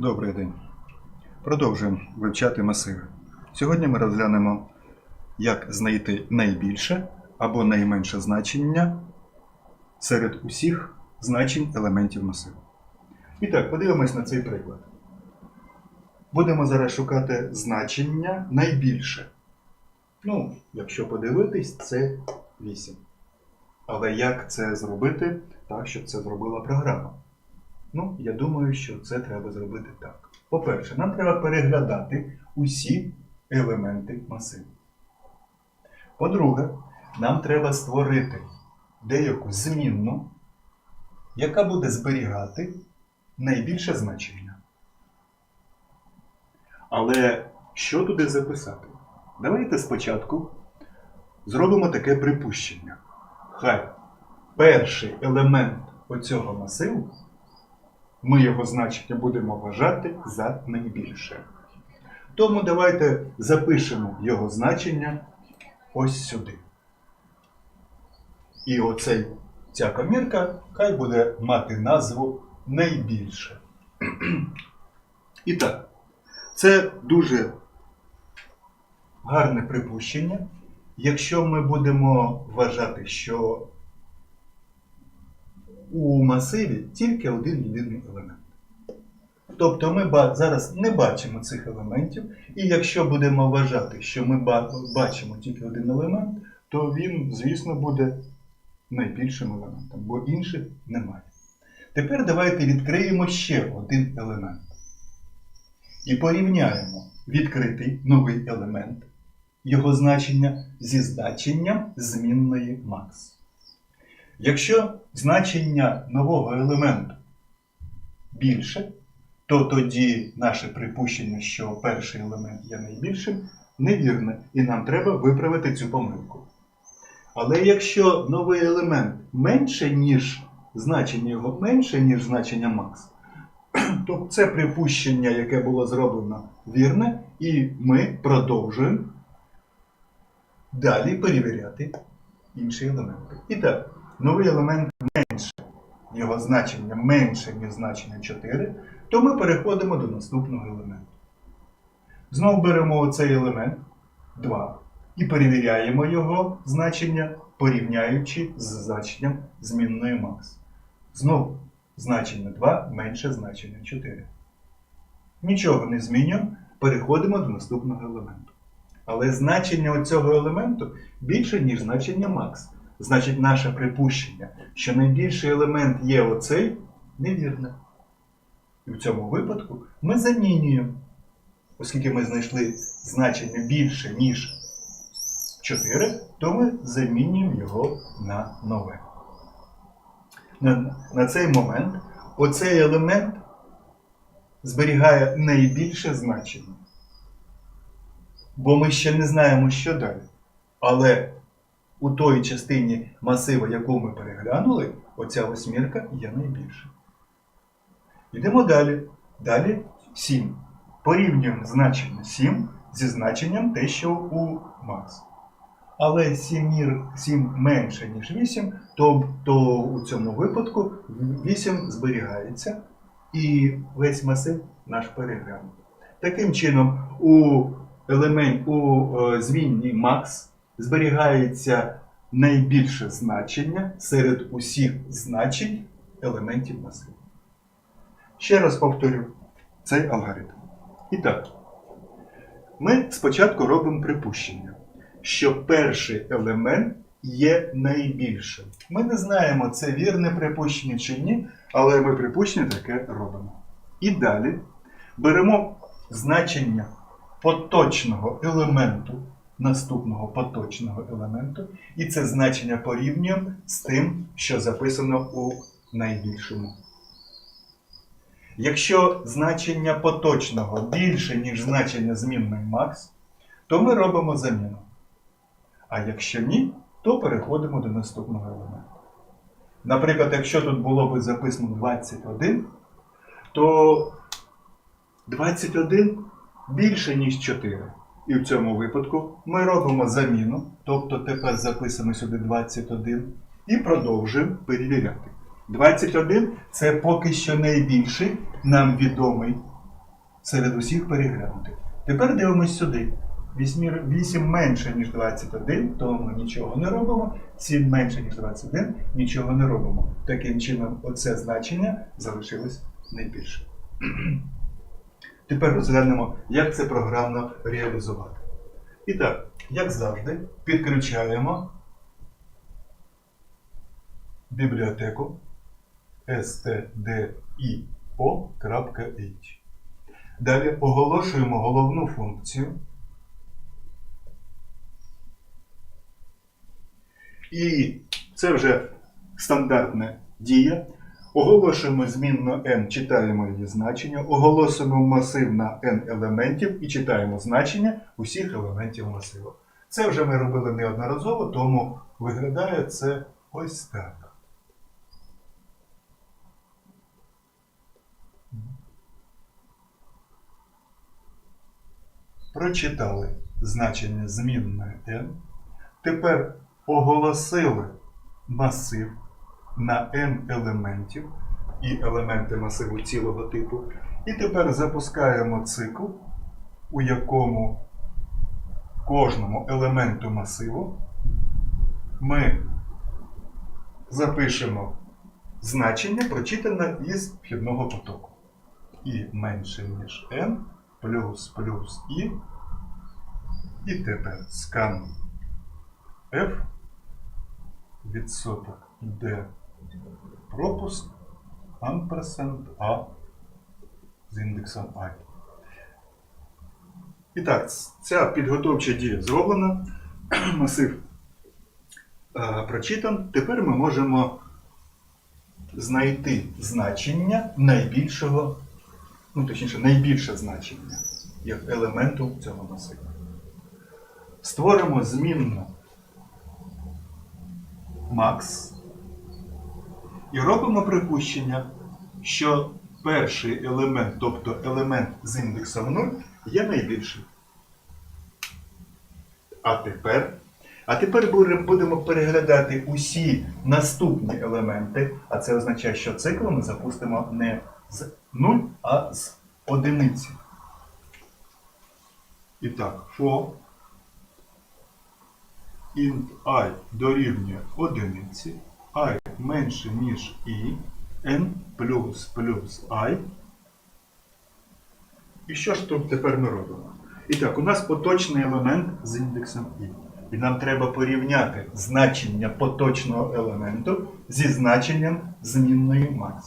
Добрий день. Продовжуємо вивчати масиви. Сьогодні ми розглянемо, як знайти найбільше або найменше значення серед усіх значень елементів масиву. І так, подивимось на цей приклад. Будемо зараз шукати значення найбільше. Ну, якщо подивитись, це 8. Але як це зробити так, щоб це зробила програма? Ну, я думаю, що це треба зробити так. По-перше, нам треба переглядати усі елементи масиву. По-друге, нам треба створити деяку змінну, яка буде зберігати найбільше значення. Але що туди записати? Давайте спочатку зробимо таке припущення. Хай перший елемент оцього масиву ми його значення будемо вважати за найбільше. Тому давайте запишемо його значення ось сюди. І оцей, ця комірка хай буде мати назву найбільше. І так, це дуже гарне припущення. Якщо ми будемо вважати, що у масиві тільки один єдиний елемент. Тобто ми зараз не бачимо цих елементів, і якщо будемо вважати, що ми бачимо тільки один елемент, то він, звісно, буде найбільшим елементом, бо інших немає. Тепер давайте відкриємо ще один елемент. І порівняємо відкритий новий елемент, його значення зі значенням змінної max. Якщо значення нового елементу більше, то тоді наше припущення, що перший елемент є найбільшим, невірне, і нам треба виправити цю помилку. Але якщо новий елемент менше, ніж значення його менше, ніж значення макс, то це припущення, яке було зроблено, вірне, і ми продовжуємо далі перевіряти інші елементи. І так, новий елемент менше, його значення менше, ніж значення 4, то ми переходимо до наступного елементу. Знову беремо оцей елемент 2 і перевіряємо його значення, порівняючи з значенням змінної макс. Знову значення 2 менше значення 4. Нічого не змінюємо, переходимо до наступного елементу. Але значення цього елементу більше, ніж значення макс. Значить, наше припущення, що найбільший елемент є оцей, невірне. І в цьому випадку ми замінюємо, оскільки ми знайшли значення більше, ніж 4, то ми замінюємо його на нове. На, на цей момент оцей елемент зберігає найбільше значення. Бо ми ще не знаємо, що далі. Але у той частині масиву, яку ми переглянули, оця восьмірка є найбільша. Йдемо далі. Далі 7. Порівнюємо значення 7 зі значенням те, що у Макс. Але 7, мір, 7 менше, ніж 8, то, у цьому випадку 8 зберігається і весь масив наш переглянув. Таким чином, у елемент у е, змінній Макс зберігається найбільше значення серед усіх значень елементів масиву. Ще раз повторю цей алгоритм. І так, ми спочатку робимо припущення, що перший елемент є найбільшим. Ми не знаємо, це вірне припущення чи ні, але ми припущення таке робимо. І далі беремо значення поточного елементу, наступного поточного елементу, і це значення порівнюємо з тим, що записано у найбільшому. Якщо значення поточного більше, ніж значення змінної макс, то ми робимо заміну. А якщо ні, то переходимо до наступного елементу. Наприклад, якщо тут було б записано 21, то 21 більше, ніж 4. І в цьому випадку ми робимо заміну, тобто тепер записуємо сюди 21 і продовжуємо перевіряти. 21 це поки що найбільший нам відомий серед усіх переглянутих. Тепер дивимось сюди. 8, 8 менше, ніж 21, то ми нічого не робимо. 7 менше, ніж 21, нічого не робимо. Таким чином, оце значення залишилось найбільше. Тепер розглянемо, як це програмно реалізувати. І так, як завжди, підключаємо бібліотеку stdio.h. Далі оголошуємо головну функцію. І це вже стандартна дія. Оголошуємо змінну n, читаємо її значення, оголосимо масив на n елементів і читаємо значення усіх елементів масиву. Це вже ми робили неодноразово, тому виглядає це ось так. Прочитали значення змінної n. Тепер оголосили масив на n елементів і елементи масиву цілого типу. І тепер запускаємо цикл, у якому кожному елементу масиву ми запишемо значення, прочитане із вхідного потоку. І менше, ніж n, плюс плюс і. І тепер скан F, відсоток D, пропуск, амперсент А з індексом I. І так, ця підготовча дія зроблена, масив е, прочитан. Тепер ми можемо знайти значення найбільшого, ну точніше, найбільше значення як елементу цього масиву. Створимо змінну max і робимо припущення, що перший елемент, тобто елемент з індексом 0, є найбільшим. А тепер, а тепер будемо- переглядати усі наступні елементи, а це означає, що цикл ми запустимо не з 0, а з одиниці. І так, for int i дорівнює одиниці, i менше, ніж i, n плюс плюс i. І що ж тут тепер ми робимо? І так, у нас поточний елемент з індексом i. І нам треба порівняти значення поточного елементу зі значенням змінної max.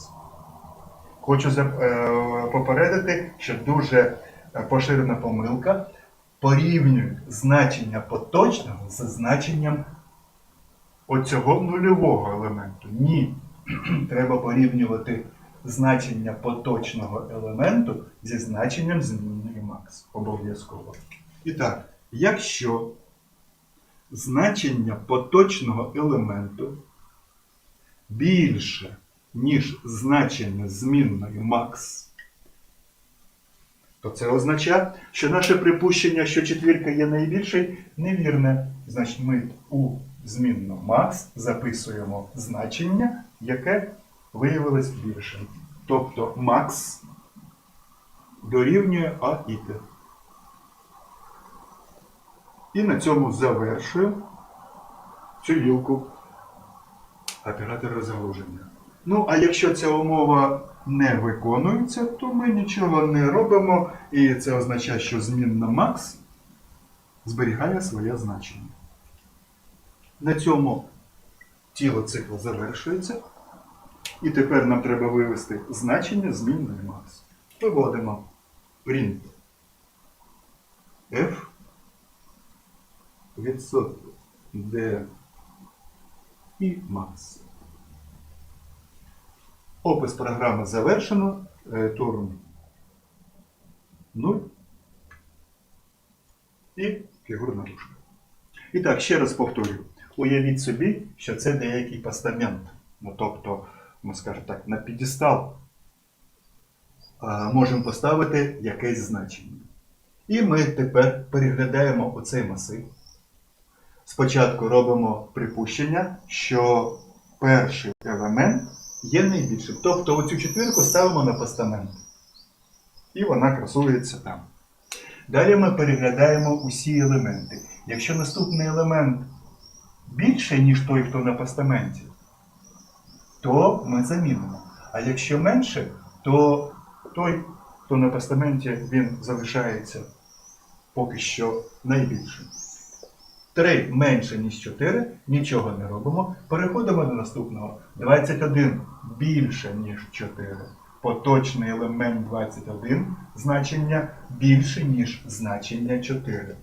Хочу е, попередити, що дуже е, поширена помилка порівнюють значення поточного з значенням оцього нульового елементу. Ні. Треба порівнювати значення поточного елементу зі значенням змінної max. Обов'язково. І так, якщо значення поточного елементу більше, ніж значення змінної max, то це означає, що наше припущення, що четвірка є найбільшою, невірне. Значить, ми у змінну max записуємо значення, яке виявилось більшим. Тобто max дорівнює AIT. І на цьому завершую цю гілку оператора загруження. Ну, а якщо ця умова не виконується, то ми нічого не робимо, і це означає, що змінна max зберігає своє значення. На цьому тіло цикла завершується. І тепер нам треба вивести значення змінної max. Виводимо print f відсотку d і max. Опис програми завершено. Е, Турм 0. І фігурна дужка. І так, ще раз повторюю. Уявіть собі, що це деякий постамент. Ну, тобто, ми скажемо так, на підістал можемо поставити якесь значення. І ми тепер переглядаємо оцей масив. Спочатку робимо припущення, що перший елемент є найбільшим. Тобто оцю четвірку ставимо на постамент. І вона красується там. Далі ми переглядаємо усі елементи. Якщо наступний елемент більше, ніж той, хто на постаменті, то ми замінимо. А якщо менше, то той, хто на постаменті, він залишається поки що найбільшим. 3 менше, ніж 4, нічого не робимо. Переходимо до наступного. 21 більше, ніж 4. Поточний елемент 21 значення більше, ніж значення 4.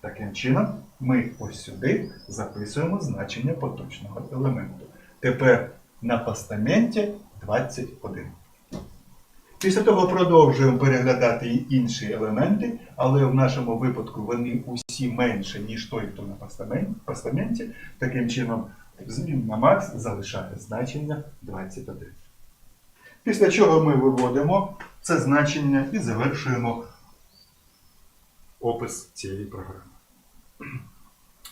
Таким чином, ми ось сюди записуємо значення поточного елементу. Тепер на постаменті 21. Після того продовжуємо переглядати і інші елементи, але в нашому випадку вони усі менше, ніж той, хто на постамен- постаменті. Таким чином, змінна Макс залишає значення 21. Після чого ми виводимо це значення і завершуємо опис цієї програми.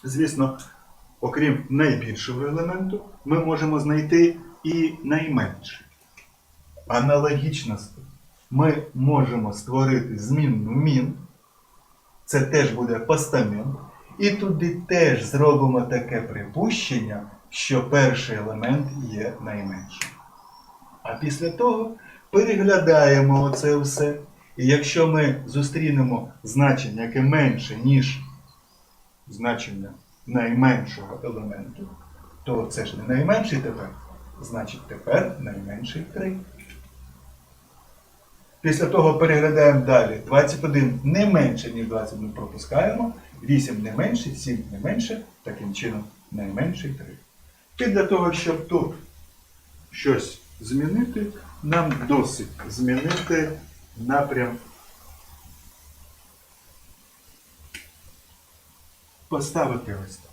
Звісно, окрім найбільшого елементу, ми можемо знайти і найменший. Аналогічно ми можемо створити змінну мін. Це теж буде постамент. І туди теж зробимо таке припущення, що перший елемент є найменшим. А після того переглядаємо оце все. І якщо ми зустрінемо значення, яке менше, ніж значення найменшого елементу, то це ж не найменший тепер. Значить, тепер найменший 3. Після того переглядаємо далі. 21 не менше, ніж 20 ми пропускаємо. 8 не менше, 7 не менше. Таким чином найменший 3. І для того, щоб тут щось змінити, нам досить змінити напрям. Поставити ось так.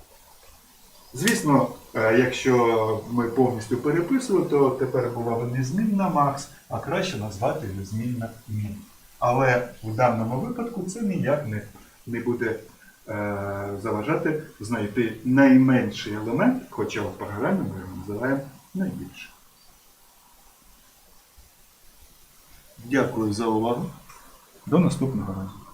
Звісно, е, якщо ми повністю переписували, то тепер була б не змінна Макс, а краще назвати її змінна Мін. Але в даному випадку це ніяк не, не буде е, заважати знайти найменший елемент, хоча в програмі ми його називаємо найбільшим. Дякую за увагу. До наступного разу.